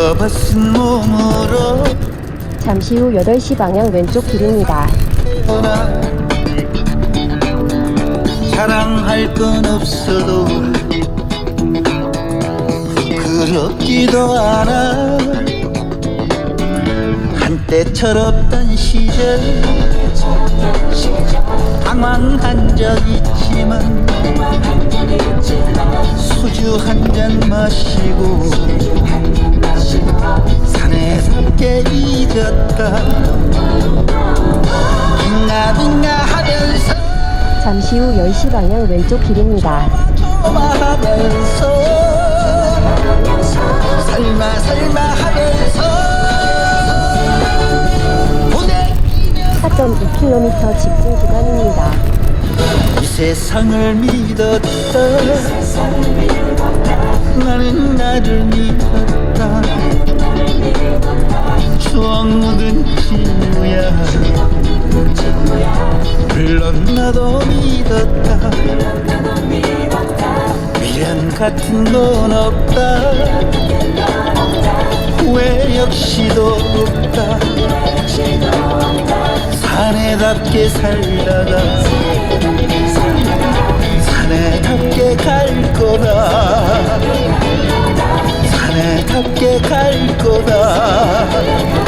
늙어벗은 몸으로 잠시 후 8시 방향 왼쪽 길입니다. 떠나 자랑할 건 없어도 그렇지도 않아 한때 철없던 시절 방황한 적 있지만 소주 한 잔 마시고 잠시 후 10시 방향 왼쪽 길입니다. 살마 살마 하면서 보내기며 4.2km 직진 구간입니다. 이 세상을 믿었다 나는 나를 믿었다 추억 묻은 친구야 나도 믿었다. 미련 같은 건 없다. 후회 역시도 없다. 사내답게 살다가 사내답게 갈 거다. 사내답게 갈 거다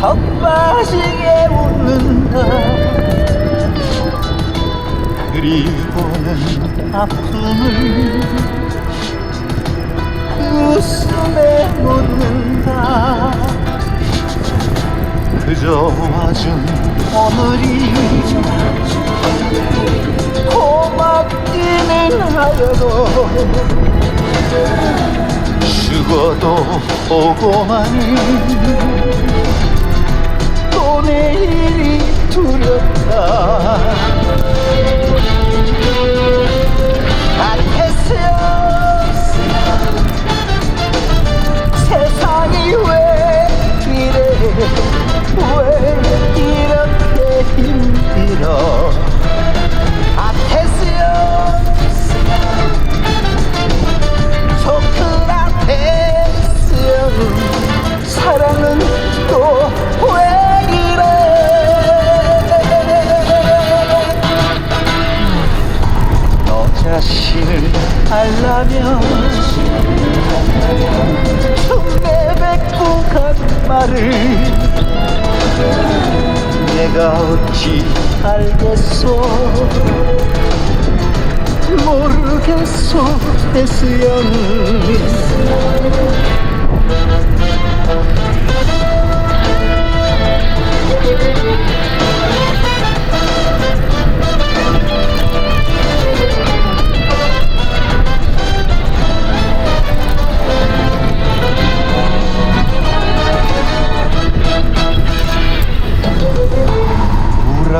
턱빠지게 웃는다. 그리고는 아픔을 웃음에 묻는다. 그저 와준 오늘이 고맙기는 하여도 죽어도 오고만은 또 내일이 두렵다 간 말을 내가 어찌 알겠소? 모르겠소 해수연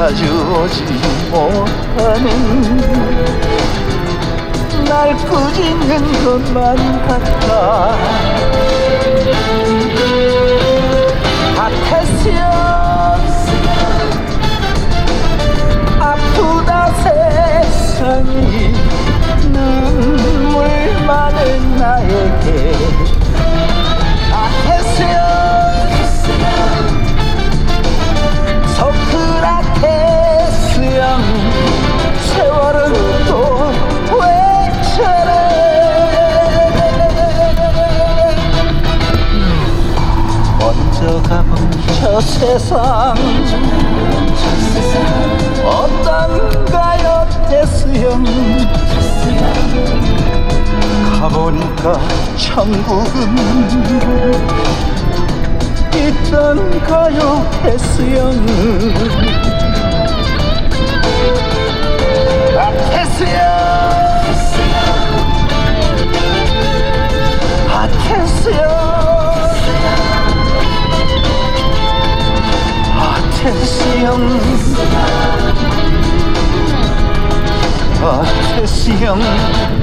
오지 못하는 날 꾸짖는 것만 같아 세상 어떤가요 테스형? 가보니까 천국은 있던가요 테스형. 아 테스형 아 테스형